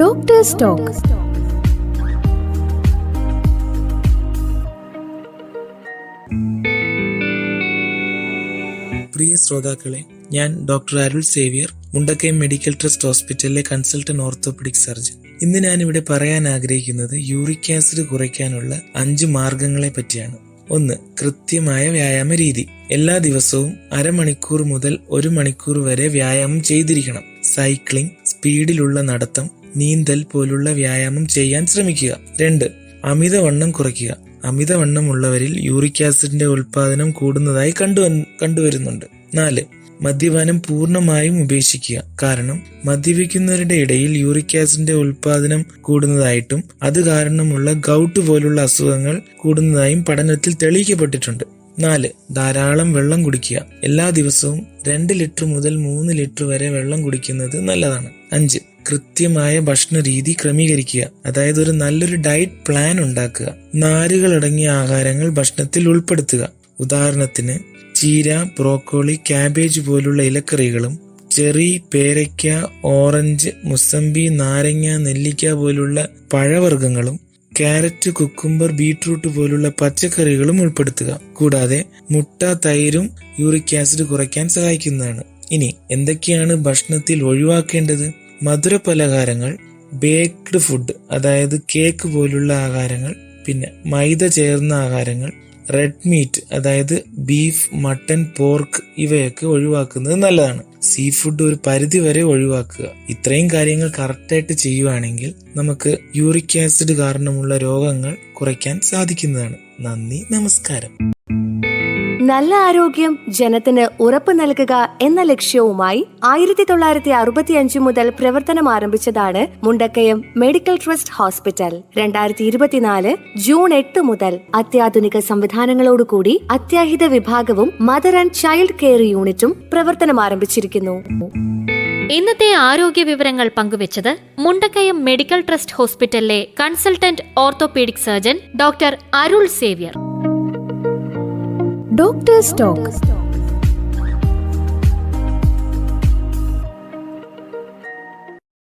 Doctors talk പ്രിയ ശ്രോതാക്കളെ ഞാൻ doctor Arul Xavier Mundakayam medical trust ഹോസ്പിറ്റലിലെ കൺസൾട്ടന്റ് ഓർത്തോപെഡിക് സർജൻ. ഇന്ന് ഞാൻ ഇവിടെ പറയാൻ ആഗ്രഹിക്കുന്നത് യൂറിക് ആസിഡ് കുറയ്ക്കാനുള്ള അഞ്ച് മാർഗങ്ങളെ പറ്റിയാണ്. ഒന്ന് കൃത്യമായ വ്യായാമ രീതി. എല്ലാ ദിവസവും അരമണിക്കൂർ മുതൽ ഒരു മണിക്കൂർ വരെ വ്യായാമം ചെയ്തിരിക്കണം. സൈക്ലിംഗ് സ്പീഡിലുള്ള നടത്തം നീന്തൽ പോലുള്ള വ്യായാമം ചെയ്യാൻ ശ്രമിക്കുക. രണ്ട് അമിതവണ്ണം കുറയ്ക്കുക. അമിതവണ്ണമുള്ളവരിൽ യൂറിക് ആസിഡിന്റെ ഉൽപാദനം കൂടുന്നതായി കണ്ടു കണ്ടുവരുന്നുണ്ട്. നാല് മദ്യപാനം പൂർണമായും ഉപേക്ഷിക്കുക. കാരണം മദ്യപിക്കുന്നവരുടെ ഇടയിൽ യൂറിക് ആസിഡിന്റെ ഉൽപാദനം കൂടുന്നതായിട്ടും അത് കാരണമുള്ള ഗൗട്ട് പോലുള്ള അസുഖങ്ങൾ കൂടുന്നതായും പഠനത്തിൽ തെളിയിക്കപ്പെട്ടിട്ടുണ്ട്. നാല് ധാരാളം വെള്ളം കുടിക്കുക. എല്ലാ ദിവസവും രണ്ട് ലിറ്റർ മുതൽ മൂന്ന് ലിറ്റർ വരെ വെള്ളം കുടിക്കുന്നത് നല്ലതാണ്. അഞ്ച് കൃത്യമായ ഭക്ഷണ രീതി ക്രമീകരിക്കുക. അതായത് ഒരു നല്ലൊരു ഡയറ്റ് പ്ലാൻ ഉണ്ടാക്കുക. നാരുകൾ അടങ്ങിയ ആഹാരങ്ങൾ ഭക്ഷണത്തിൽ ഉൾപ്പെടുത്തുക. ഉദാഹരണത്തിന് ചീര ബ്രോക്കോളി ക്യാബേജ് പോലുള്ള ഇലക്കറികളും ചെറി പേരയ്ക്ക ഓറഞ്ച് മുസമ്പി നാരങ്ങ നെല്ലിക്ക പോലുള്ള പഴവർഗങ്ങളും ക്യാരറ്റ് കുക്കുംബർ ബീട്രൂട്ട് പോലുള്ള പച്ചക്കറികളും ഉൾപ്പെടുത്തുക. കൂടാതെ മുട്ട തൈരും യൂറിക് ആസിഡ് കുറയ്ക്കാൻ സഹായിക്കുന്നതാണ്. ഇനി എന്തൊക്കെയാണ് ഭക്ഷണത്തിൽ ഒഴിവാക്കേണ്ടത്? മധുര പലഹാരങ്ങൾ ബേക്ക്ഡ് ഫുഡ് അതായത് കേക്ക് പോലുള്ള ആഹാരങ്ങൾ പിന്നെ മൈദ ചേർന്ന ആഹാരങ്ങൾ റെഡ് മീറ്റ് അതായത് ബീഫ് മട്ടൻ പോർക്ക് ഇവയൊക്കെ ഒഴിവാക്കുന്നത് നല്ലതാണ്. സീ ഫുഡ് ഒരു പരിധി വരെ ഒഴിവാക്കുക. ഇത്രയും കാര്യങ്ങൾ കറക്റ്റായിട്ട് ചെയ്യുവാണെങ്കിൽ നമുക്ക് യൂറിക് ആസിഡ് കാരണമുള്ള രോഗങ്ങൾ കുറയ്ക്കാൻ സാധിക്കുന്നതാണ്. നന്ദി നമസ്കാരം. നല്ല ആരോഗ്യം ജനത്തിന് ഉറപ്പ് നൽകുക എന്ന ലക്ഷ്യവുമായി ആയിരത്തി തൊള്ളായിരത്തി അറുപത്തിയഞ്ച് മുതൽ പ്രവർത്തനം ആരംഭിച്ചതാണ് മുണ്ടക്കയം മെഡിക്കൽ ട്രസ്റ്റ് ഹോസ്പിറ്റൽ. രണ്ടായിരത്തി ഇരുപത്തിനാല് ജൂൺ എട്ട് മുതൽ അത്യാധുനിക സംവിധാനങ്ങളോടുകൂടി അത്യാഹിത വിഭാഗവും മദർ ആൻഡ് ചൈൽഡ് കെയർ യൂണിറ്റും പ്രവർത്തനം ആരംഭിച്ചിരിക്കുന്നു. ഇന്നത്തെ ആരോഗ്യ വിവരങ്ങൾ പങ്കുവച്ചത് മുണ്ടക്കയം മെഡിക്കൽ ട്രസ്റ്റ് ഹോസ്പിറ്റലിലെ consultant orthopaedic surgeon doctor Arul Xavier. Doctors talk